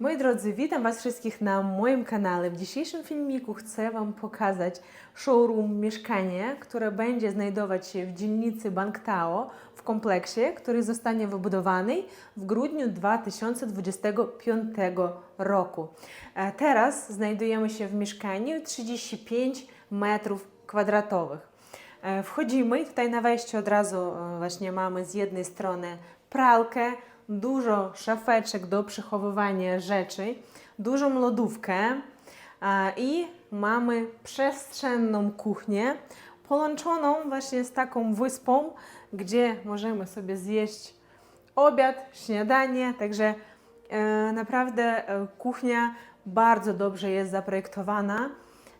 Moi drodzy, witam Was wszystkich na moim kanale. W dzisiejszym filmiku chcę Wam pokazać showroom mieszkanie, które będzie znajdować się w dzielnicy Bangtao w kompleksie, który zostanie wybudowany w grudniu 2025 roku. E, Teraz znajdujemy się w mieszkaniu 35 metrów kwadratowych. E, Wchodzimy tutaj na wejściu od razu e, właśnie mamy z jednej strony pralkę, dużo szafeczek do przechowywania rzeczy, dużą lodówkę i mamy przestrzenną kuchnię połączoną właśnie z taką wyspą, gdzie możemy sobie zjeść obiad, śniadanie, także e, naprawdę e, kuchnia bardzo dobrze jest zaprojektowana.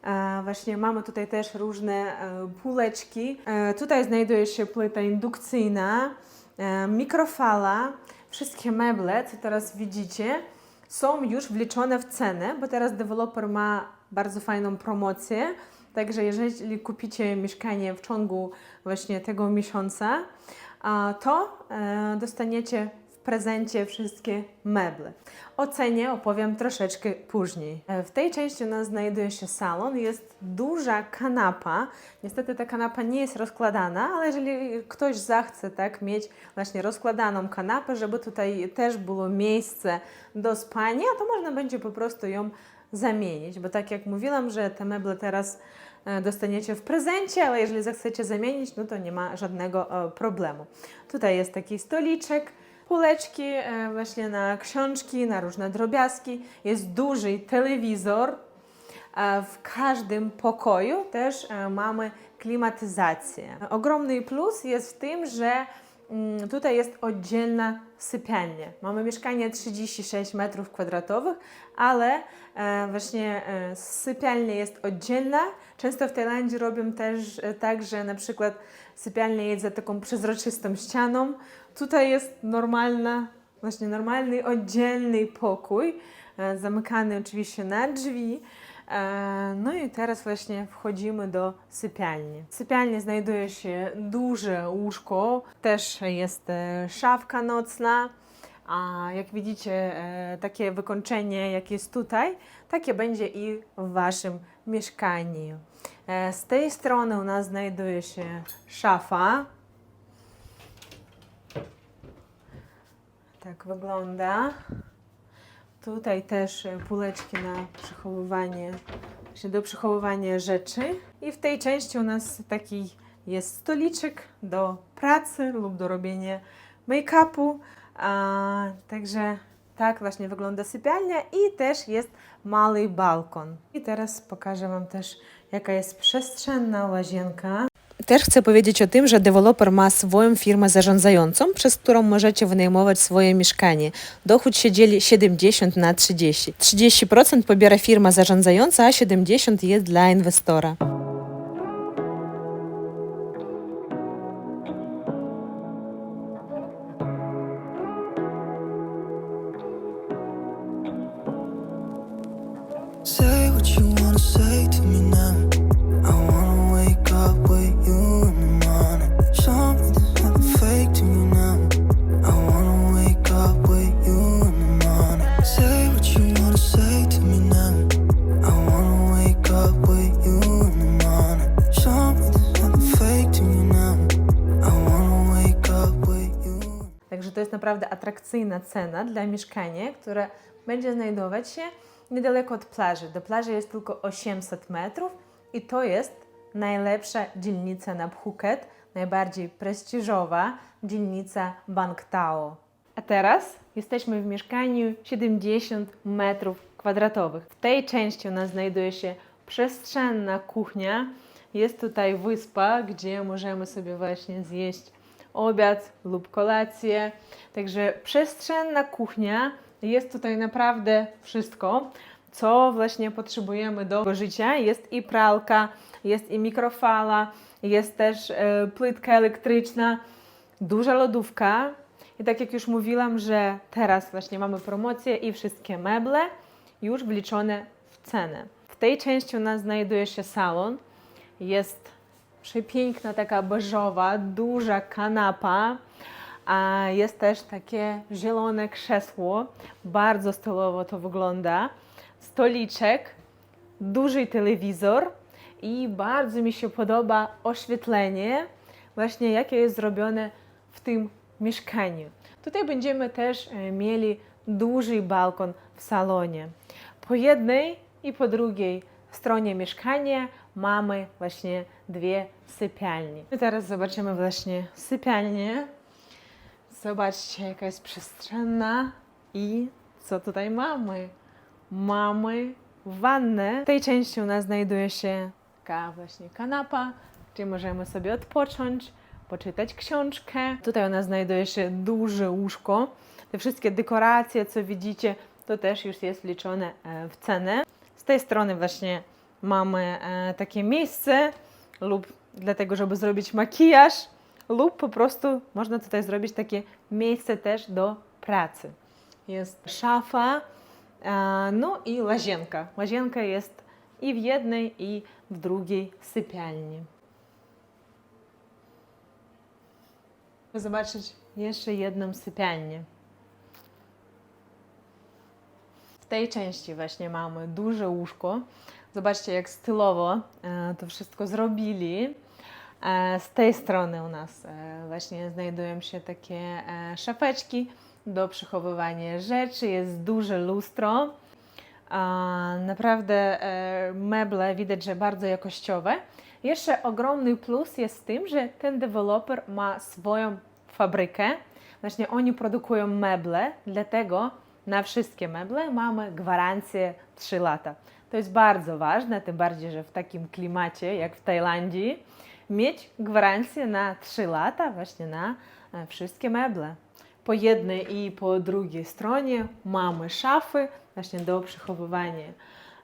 E, Właśnie mamy tutaj też różne półeczki. Tutaj znajduje się płyta indukcyjna, mikrofala. Wszystkie meble, co teraz widzicie, są już wliczone w cenę, bo teraz deweloper ma bardzo fajną promocję. Także jeżeli kupicie mieszkanie w ciągu właśnie tego miesiąca, to e, dostaniecie prezencie wszystkie meble. O cenie opowiem troszeczkę później. E, W tej części u nas znajduje się salon, jest duża kanapa. Niestety ta kanapa nie jest rozkładana, ale jeżeli ktoś zachce tak mieć właśnie rozkładaną kanapę, żeby tutaj też było miejsce do spania, to można będzie po prostu ją zamienić, bo tak jak mówiłam, że te meble teraz e, dostaniecie w prezencie, ale jeżeli zechcecie zamienić, no to nie ma żadnego e, problemu. Tutaj jest taki stoliczek, półeczki e, właśnie na książki, na różne drobiazgi, jest duży telewizor, w każdym pokoju też e, mamy klimatyzację. Ogromny plus jest w tym, że tutaj jest oddzielna sypialnia. Mamy mieszkanie 36 metrów kwadratowych, ale e, właśnie e, sypialnia jest oddzielna. Często w Tajlandii robią też e, tak, że na przykład sypialnia jest za taką przezroczystą ścianą. Tutaj jest normalna, właśnie normalny, oddzielny pokój, zamykany oczywiście na drzwi. E, No i teraz właśnie wchodzimy do sypialni. W sypialni znajduje się duże łóżko, też jest e, szafka nocna. A jak widzicie, e, takie wykończenie, jak jest tutaj, takie będzie i w waszym mieszkaniu. Z tej strony u nas znajduje się szafa. Tak wygląda. Tutaj też e, półeczki na przechowywanie, do przechowywania rzeczy. I w tej części u nas taki jest stoliczek do pracy lub do robienia make-upu. Także tak właśnie wygląda sypialnia i też jest mały balkon. I teraz pokażę Wam też, jaka jest przestrzenna łazienka. Też chcę powiedzieć o tym, że deweloper ma swoją firmę zarządzającą, przez którą możecie wynajmować swoje mieszkanie. Dochód się dzieli 70 na 30. 30% pobiera firma zarządzająca, a 70% jest dla inwestora. Jest naprawdę atrakcyjna cena dla mieszkania, które będzie znajdować się niedaleko od plaży. Do plaży jest tylko 800 metrów i to jest najlepsza dzielnica na Phuket, najbardziej prestiżowa dzielnica Bangtao. A teraz jesteśmy w mieszkaniu 70 metrów kwadratowych. W tej części u nas znajduje się przestrzenna kuchnia. Jest tutaj wyspa, gdzie możemy sobie właśnie zjeść obiad lub kolację. Także przestrzenna kuchnia. Jest tutaj naprawdę wszystko, co właśnie potrzebujemy do życia. Jest i pralka, jest i mikrofala, jest też e, płytka elektryczna, duża lodówka. I tak jak już mówiłam, że teraz właśnie mamy promocję i wszystkie meble już wliczone w cenę. W tej części u nas znajduje się salon. Jest przepiękna taka beżowa, duża kanapa. A jest też takie zielone krzesło, bardzo stylowo to wygląda. Stoliczek, duży telewizor i bardzo mi się podoba oświetlenie, właśnie jakie jest zrobione w tym mieszkaniu. Tutaj będziemy też e, mieli duży balkon w salonie. Po jednej i po drugiej stronie mieszkania mamy właśnie dwie sypialnie. I teraz zobaczymy właśnie sypialnię. Zobaczcie, jaka jest przestrzenna i co tutaj mamy. Mamy wannę. W tej części u nas znajduje się taka właśnie kanapa, gdzie możemy sobie odpocząć, poczytać książkę. Tutaj u nas znajduje się duże łóżko. Te wszystkie dekoracje, co widzicie, to też już jest wliczone e, w cenę. Z tej strony właśnie mamy e, takie miejsce lub dlatego, żeby zrobić makijaż, lub po prostu można tutaj zrobić takie miejsce też do pracy. Jest szafa, no i łazienka. Łazienka jest i w jednej, i w drugiej sypialni. Zobaczyć jeszcze jedną sypialnię. W tej części właśnie mamy duże łóżko. Zobaczcie, jak stylowo e, to wszystko zrobili. E, z tej strony u nas e, właśnie znajdują się takie e, szafeczki do przechowywania rzeczy. Jest duże lustro. Naprawdę meble widać, że bardzo jakościowe. Jeszcze ogromny plus jest w tym, że ten deweloper ma swoją fabrykę. Właśnie oni produkują meble, dlatego na wszystkie meble mamy gwarancję 3 lata. To jest bardzo ważne, tym bardziej, że w takim klimacie jak w Tajlandii mieć gwarancję na 3 lata właśnie na e, wszystkie meble. Po jednej i po drugiej stronie mamy szafy właśnie do przechowywania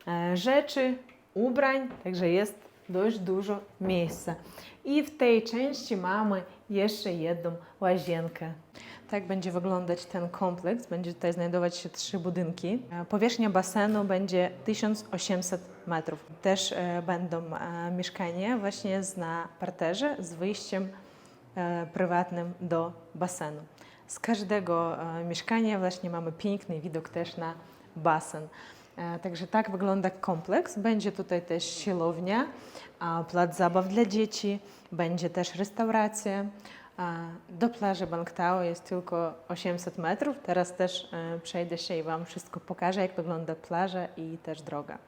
e, rzeczy, ubrań, także jest dość dużo miejsca. I w tej części mamy jeszcze jedną łazienkę. Tak będzie wyglądać ten kompleks. Będzie tutaj znajdować się trzy budynki. E, Powierzchnia basenu będzie 1800 metrów. Też e, będą e, mieszkania właśnie na parterze z wyjściem prywatnym do basenu. Z każdego mieszkania właśnie mamy piękny widok też na basen. E, także tak wygląda kompleks. Będzie tutaj też siłownia, plac zabaw dla dzieci, będzie też restauracja. Do plaży Banktao jest tylko 800 metrów. Teraz też e, przejdę się i Wam wszystko pokażę, jak wygląda plaża i też droga.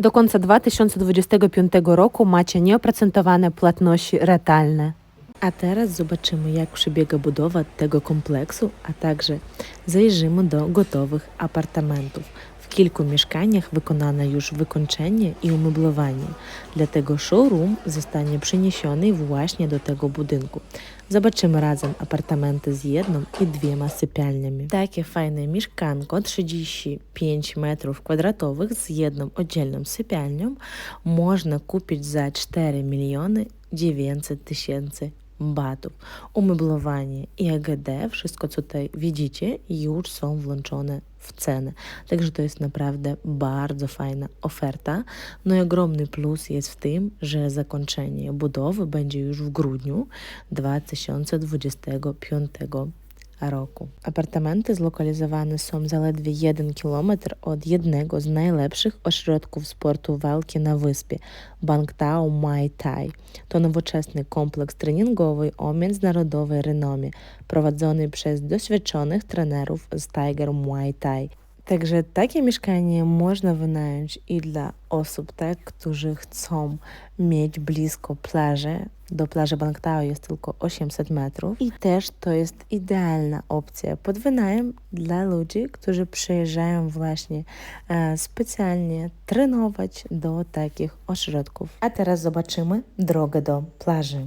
Do końca 2025 roku macie nieoprocentowane płatności ratalne. A teraz zobaczymy, jak przebiega budowa tego kompleksu, a także zajrzymy do gotowych apartamentów. W kilku mieszkaniach wykonano już wykończenie i umeblowanie, dlatego showroom zostanie przeniesiony właśnie do tego budynku. Zobaczymy razem apartamenty z jedną i dwiema sypialniami. Takie fajne mieszkanko 35 metrów kwadratowych z jedną oddzielną sypialnią można kupić za 4 miliony 900 tysięcy batów. Umeblowanie i AGD, wszystko co tutaj widzicie, już są włączone w cenę. Także to jest naprawdę bardzo fajna oferta. No i ogromny plus jest w tym, że zakończenie budowy będzie już w grudniu 2025 są zaledwie 1 km od jednego z najlepszych ośrodków sportu walki na wyspie Bangtao Muay Thai. To nowoczesny kompleks treningowy o międzynarodowej renomie, prowadzony przez trenerów z Tiger Muay Thai. Także takie mieszkanie można wynająć i dla osób, tak, którzy chcą mieć blisko plaży. Do plaży Bangtao jest tylko 800 metrów i też to jest idealna opcja pod wynajem dla ludzi, którzy przyjeżdżają właśnie e, specjalnie trenować do takich ośrodków. A teraz zobaczymy drogę do plaży.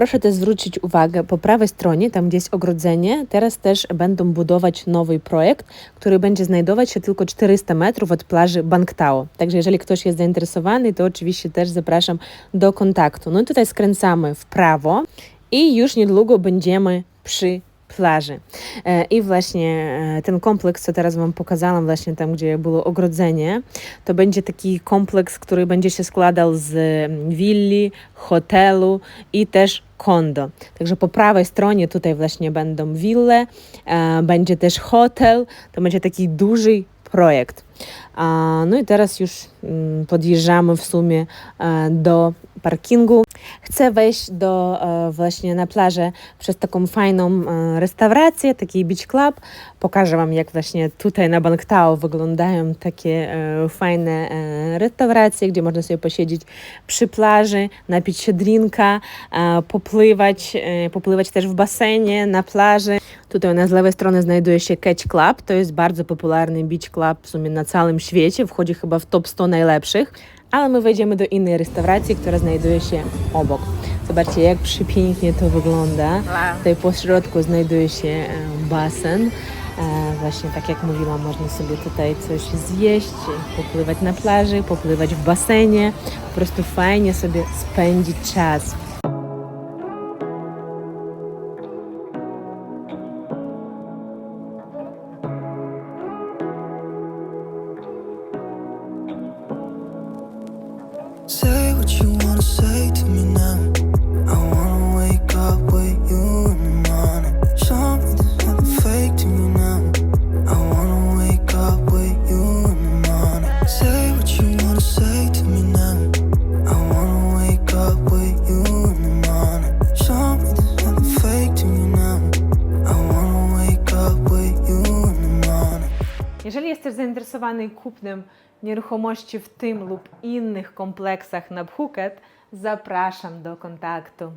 Proszę też zwrócić uwagę, po prawej stronie, tam gdzie jest ogrodzenie, teraz też będą budować nowy projekt, który będzie znajdować się tylko 400 metrów od plaży Bangtao. Także jeżeli ktoś jest zainteresowany, to oczywiście też zapraszam do kontaktu. No i tutaj skręcamy w prawo i już niedługo będziemy przy plaży. E, I właśnie e, ten kompleks, co teraz Wam pokazałam, właśnie tam, gdzie było ogrodzenie, to będzie taki kompleks, który będzie się składał z mm, willi, hotelu i też kondo. Także po prawej stronie tutaj właśnie będą wille, e, będzie też hotel, to będzie taki duży projekt. No i teraz już mm, podjeżdżamy w sumie do parkingu. Chcę wejść do e, właśnie na plażę przez taką fajną e, restaurację, taki beach club. Pokażę Wam, jak właśnie tutaj na Bangtao wyglądają takie e, fajne restauracje, gdzie można sobie posiedzieć przy plaży, napić się drinka, popływać, popływać też w basenie, na plaży. Tutaj u nas z lewej strony znajduje się Catch Club. To jest bardzo popularny beach club w sumie na całym świecie. Wchodzi chyba w top 100 najlepszych. Ale my wejdziemy do innej restauracji, która znajduje się obok. Zobaczcie, jak przepięknie to wygląda. Tutaj po środku znajduje się e, basen. E, Właśnie tak jak mówiłam, można sobie tutaj coś zjeść, popływać na plaży, popływać w basenie. Po prostu fajnie sobie spędzić czas. Zainteresowany kupnem nieruchomości w tym lub innych kompleksach na Phuket, zapraszam do kontaktu.